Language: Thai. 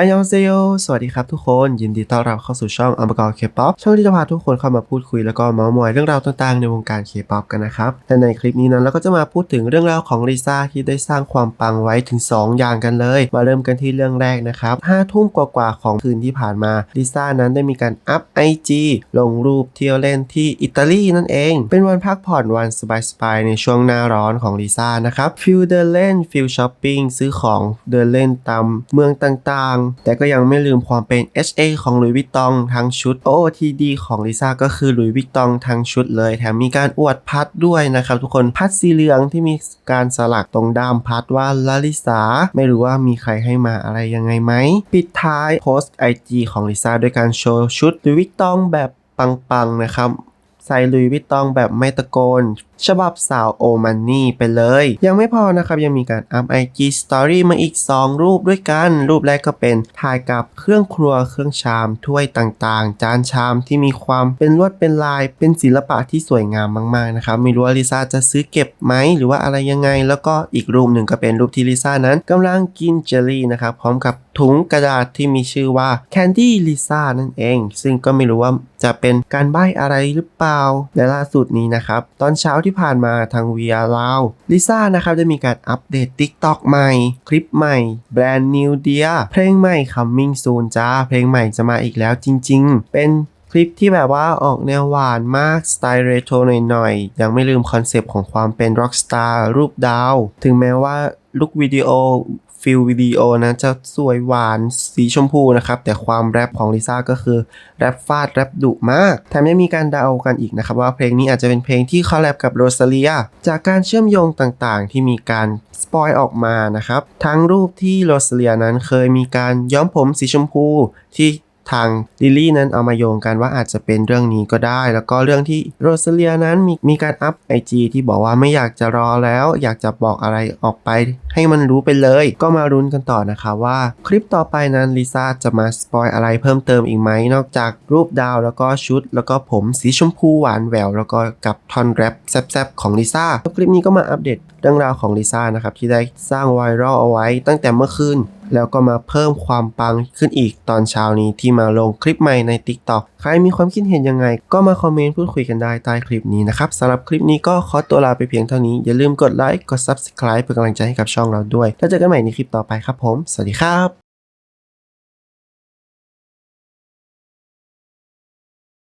อันยองเซโยสวัสดีครับทุกคนยินดีต้อนรับเข้าสู่ช่องอัมบกอร์เคป๊อปช่องที่จะพาทุกคนเข้ามาพูดคุยแล้วก็เมาส์มอยเรื่องราวต่างๆในวงการเคป๊อปกันนะครับและในคลิปนี้นั้นเราก็จะมาพูดถึงเรื่องราวของลิซ่าที่ได้สร้างความปังไว้ถึง 2 อย่างกันเลย มาเริ่มกันที่เรื่องแรกนะครับ5ทุ่มกว่าๆของคืนที่ผ่านมาลิซ่านั้นได้มีการอัพ IG ลงรูปเที่ยวเล่นที่อิตาลีนั่นเอง เป็นวันพักผ่อนวันสบายๆในช่วงหน้าร้อนของลิซ่านะครับฟิลเดินเล่นฟิลช้อปปิ้งซื้อของเดินเล่นตามเมืองต่างๆแต่ก็ยังไม่ลืมความเป็น HA ของหลุยส์วิตตองทั้งชุด OOTD ของลิซ่าก็คือหลุยส์วิตตองทั้งชุดเลย แถมมีการอวดพัดด้วยนะครับทุกคนพัดสีเหลืองที่มีการสลักตรงด้ามพัดว่าลาลิสาไม่รู้ว่ามีใครให้มาอะไรยังไงไหม ปิดท้ายโพสต์ IG ของลิซ่าด้วยการโชว์ชุดหลุยส์วิตตองแบบปังๆนะครับ ใส่ลุยวิตตองแบบไม่ตะโกน ฉบับสาวโอมันนี่ไปเลย ยังไม่พอนะครับ ยังมีการอัพ IG Story มาอีก 2 รูปด้วยกัน รูปแรกก็เป็นถ่ายกับเครื่องครัวเครื่องชามถ้วยต่างๆ จานชามที่มีความเป็นลวดเป็นลายเป็นศิลปะที่สวยงามมากๆนะครับไม่รู้ว่าลิซ่าจะซื้อเก็บไหมหรือว่าอะไรยังไง แล้วก็อีกรูปหนึ่งก็เป็นรูปที่ลิซ่านั้นกำลังกินเจลลี่นะครับพร้อมกับถุงกระดาษที่มีชื่อว่า Candy Lisa นั่นเอง ซึ่งก็ไม่รู้ว่า จะเป็นการใบ้อะไรหรือเปล่าและล่าสุดนี้นะครับ ตอนเช้าที่ผ่านมาทาง VR ลาวลิซ่านะครับได้มีการอัปเดต TikTok ใหม่ คลิปใหม่ Brand New Dear เพลงใหม่ Coming Soon จ้า เพลงใหม่จะมาอีกแล้วจริง ๆ เป็นคลิปที่แบบว่าออกแนวหวานมาก สไตล์เรโทรหน่อยๆ ยังไม่ลืมคอนเซปต์ของความเป็นร็อกสตาร์รูปดาว ถึงแม้ว่า ลุควิดีโอฟิลวิดีโอนะจะสวยหวานสีชมพูนะครับ แต่ความแรปของลิซ่าก็คือ แรปฟาด แรปดุมาก แถมยังมีการเดากันอีกนะครับ ว่าเพลงนี้อาจจะเป็นเพลงที่คอลแลบกับโรซาเลียจากการเชื่อมโยงต่างๆ ที่มีการสปอยออกมานะครับ ทั้งรูปที่โรซาเลียนั้นเคยมีการย้อมผมสีชมพูที่ ทางลิลลี่นั้นเอามาโยงกันว่าอาจจะเป็นเรื่องนี้ก็ได้ แล้วก็เรื่องที่โรซาเลียนั้นมีมีการอัพไอจีที่บอกว่าไม่อยากจะรอแล้ว อยากจะบอกอะไรออกไป ให้มันรู้ไปเลย ก็มารุ้นกันต่อนะคะว่า คลิปต่อไปนั้นลิซ่าจะมาสปอยอะไรเพิ่มเติมอีกไหมนอกจากรูปดาวแล้วก็ชุด แล้วก็ผมสีชมพูหวานแหววแล้วก็กับทอนแรปแซบๆของลิซ่าคลิปนี้ก็มาอัปเดตเรื่องราวของลิซ่านะครับที่ได้สร้างไวรัลเอาไว้ตั้งแต่เมื่อคืน แล้วก็มาเพิ่มความปังขึ้นอีกตอนเช้านี้ที่มาลงคลิปใหม่ใน TikTok ใครมีความคิดเห็นยังไง ก็มาคอมเมนต์พูดคุยกันได้ใต้คลิปนี้นะครับสำหรับคลิปนี้ก็ขอตัวลาไปเพียงเท่านี้ อย่าลืมกดไลค์กด Subscribe เป็นกำลังใจให้กับช่องเราด้วย แล้วเจอกันใหม่ในคลิปต่อไปครับผม สวัสดีครับ